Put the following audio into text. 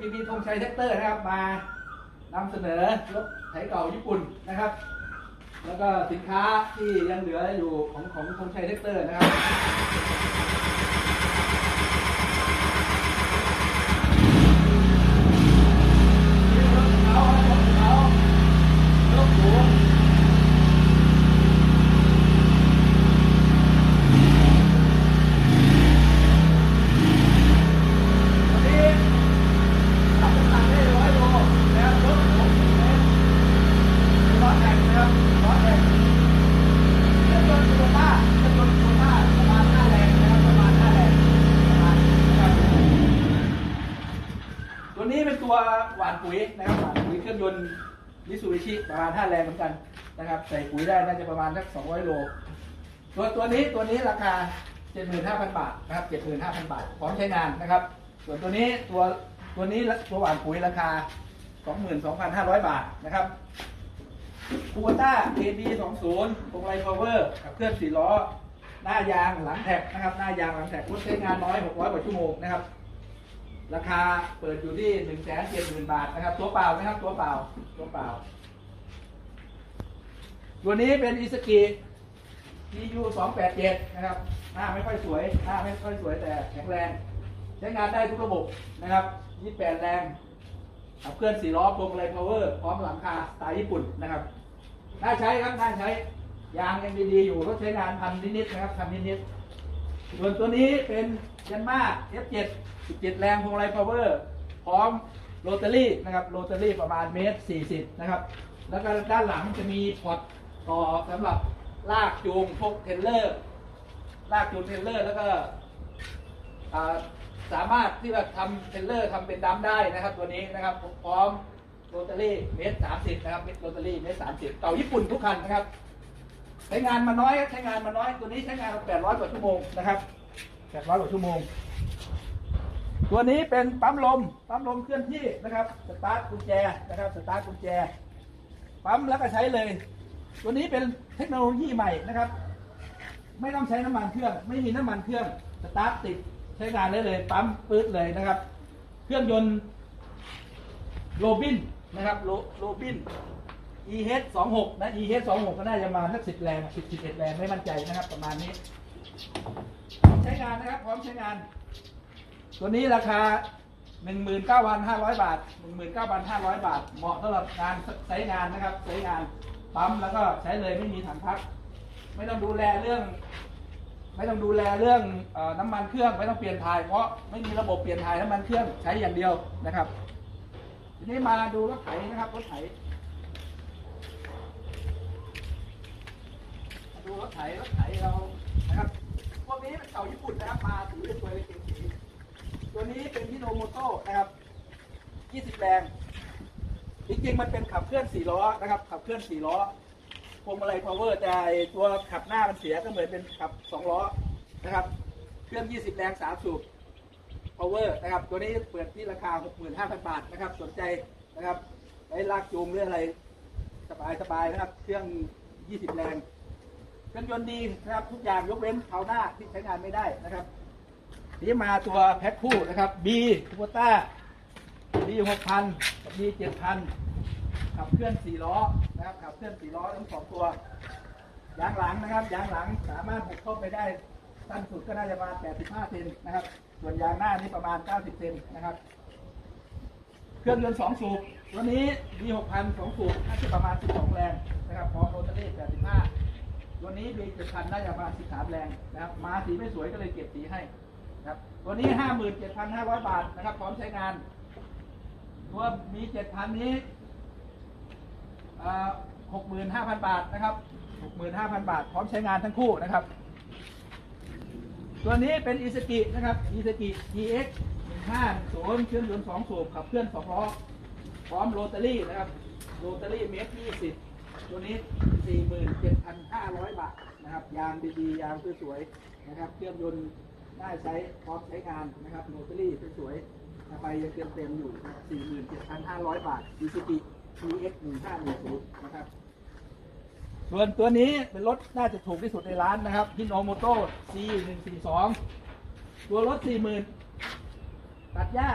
พีพีธงชัยแท็กเตอร์นะครับมานำเสนอรถไถเก่าญี่ปุ่นนะครับ แล้วก็สินค้าที่ยังเหลืออยู่ของของธงชัยแท็กเตอร์นะครับ นี่รถเขารถเขารถหรูวันนี้ขับน้ำหนักได้ร้อยโลแล้วรถหกสิบเมตรเป็นล้อแท็กนะครับล้อแท็กเครื่องยนต์โตโยต้าเครื่องยนต์โตโยต้าประมาณห้าแรงนะครับประมาณห้าแรงประมาณนะครับ ตัวนี้เป็นตัวหวาน ปุ๋ยนะครับหวานปุ๋ยเครื่องยนต์มิสูบิชิประมาณ5แรงเหมือนกันนะครับใส่ปุ๋ยได้น่าจะประมาณสัก200โลตัวตัวนี้ตัวนี้ราคา 75,000 บาทนะครับ75,000 บาทพร้อมใช้งานนะครับ ส่วนตัวนี้ตัวตัวนี้ตัวหวานปุ๋ยราคา 22,500 บาทนะครับคูวต้า KB 20พวงไลพาวเวอร์ขับเคลื่อน4ล้อ หน้ายางหลังแท็กนะครับ หน้ายางหลังแท็กรถใช้งานน้อย 600 กว่าชั่วโมงนะครับ ราคาเปิดอยู่ที่หนึ่งแสนเจ็ดหมื่นบาทนะครับ ตัวเปล่านะครับ ตัวเปล่า ตัวเปล่า ตัวนี้เป็นอิสกิ TU 2 8 7นะครับ หน้าไม่ค่อยสวย หน้าไม่ค่อยสวยแต่แข็งแรง ใช้งานได้ทุกระบบนะครับ28แปดแรงขับเคลื่อน4ล้อพวงมาลัยพาวเวอร์พร้อมหลังคาสไตล์ญี่ปุ่นนะครับ น่าใช้ครับ น่าใช้ ยางยังดีๆอยู่ รถใช้งานพันนิดๆนะครับพันนิดๆ ส่วนตัวนี้เป็นยันมา F7 17 แรงพวงมาลัยพาวเวอร์ พร้อมโรตารี่นะครับ โรตารี่ประมาณเมตร 40 นะครับ แล้วก็ด้านหลังจะมีพอร์ตต่อสำหรับลากจูงพวกเทรลเลอร์ ลากจูงเทรลเลอร์ แล้วก็สามารถที่จะทำเทรลเลอร์ทำเป็นดัมได้นะครับ ตัวนี้นะครับ พร้อมโรตารี่เมตร 30 นะครับเมตรโรตารี่เมตร 30เก่าญี่ปุ่นทุกคันนะครับ ใช้งานมาน้อยใช้งานมาน้อยตัวนี้ใช้งานมา800กว่าชั่วโมงนะครับ800กว่าชั่วโมง ตัวนี้เป็นปั๊มลมปั๊มลมเคลื่อนที่นะครับสตาร์ทกุญแจนะครับสตาร์ทกุญแจปั๊มแล้วก็ใช้เลย ตัวนี้เป็นเทคโนโลยีใหม่นะครับ ไม่ต้องใช้น้ำมันเครื่อง ไม่มีน้ำมันเครื่องสตาร์ทติดใช้งานได้เลยปั๊มปื๊ดเลยนะครับ เครื่องยนต์โรบินนะครับโรโรบิน EH 2 6นะ EH 2 6ก็น่าจะมาสักสิบแรงสิบสิบเอ็ดแรงไม่มั่นใจนะครับ ประมาณนี้พร้อมใช้งานนะครับ พร้อมใช้งาน ตัวนี้ราคา 19,500 บาท 19,500 บาท เหมาะสำหรับการใช้งานนะครับใช้งานปั๊มแล้วก็ใช้เลยไม่มีถังพัก ไม่ต้องดูแลเรื่อง ไม่ต้องดูแลเรื่องอน้ำมันเครื่องไม่ต้องเปลี่ยนถ่ายเพราะไม่มีระบบเปลี่ยนถ่ายน้ำมันเครื่องใช้อย่างเดียวนะครับทีนี้มาดูรถไถนะครับรถไถ มา ดูรถไถรถไถเรานะครับพวกนี้เป็นเก่าญี่ปุ่นนะครับมาสีสวยๆเลยเก่งสีตัวนี้เป็นฮิโนโมโตะนะครับ20แรงจริงๆมันเป็นขับเคลื่อน4ล้อนะครับ ขับเคลื่อน4ล้อพวงมาลัยพาวเวอร์แต่ตัวขับหน้ามันเสียก็เหมือนเป็นขับ2ล้อนะครับ เครื่อง 20 แรง 3 สูบพาวเวอร์นะครับ ตัวนี้เปิดที่ราคา 65,000 บาทนะครับ สนใจนะครับไว้ลากจูงเรื่ออะไร สบายๆนะครับ เครื่อง 20 แรง เครื่องยนต์ดีนะครับ ทุกอย่างยกเว้นเผาหน้าที่ใช้งานไม่ได้นะครับนี่มาตัวแพ็คคู่นะครับ B คูโบต้า B หกพันกับ B เจ็ดพันขับเคลื่อนสี่ล้อนะครับขับเคลื่อนสี่ล้อทั้งสองตัวยางหลังนะครับยางหลังสามารถบุกเข้าไปได้สั้นสุดก็น่าจะประมาณ 85 เซนนะครับ ส่วนยางหน้านี่ประมาณ 90 เซนนะครับ เครื่องยนต์สองสูบตัวนี้ B หกพันสองสูบน่าจะประมาณ 12 แรงนะครับพร้อมโรตารี่ 85 ตัวนี้ B เจ็ดพันน่าจะประมาณ13แรงนะครับมาสีไม่สวยก็เลยเก็บสีให้นะครับตัวนี้57,500บาทนะครับ พร้อมใช้งาน ตัวมี7,000นี้หกหมื่นห้าพันบาทนะครับหกหมื่นห้าพันบาท พร้อมใช้งานทั้งคู่นะครับ ตัวนี้เป็นอิสกินะครับอิสกิ GX 150เครื่องยนต์สองสูบขับเคลื่อนสองล้อพร้อมโรตารี่นะครับโรตารี่เมตรยี่สิบตัวนี้ 47,500 บาทนะครับ ยางดีๆ ยางสวยๆนะครับ เครื่องยนต์ได้ใช้พร้อมใช้งานนะครับโรตารี่สวยๆไปยังเต็มๆอยู่ 47,500 บาท i s u z u TX 1510นะครับ ส่วนตัวนี้เป็นรถน่าจะถูกที่สุดในร้านนะครับฮิโนโมโต้ C 142ตัวรถ 40,000 ตัดหญ้า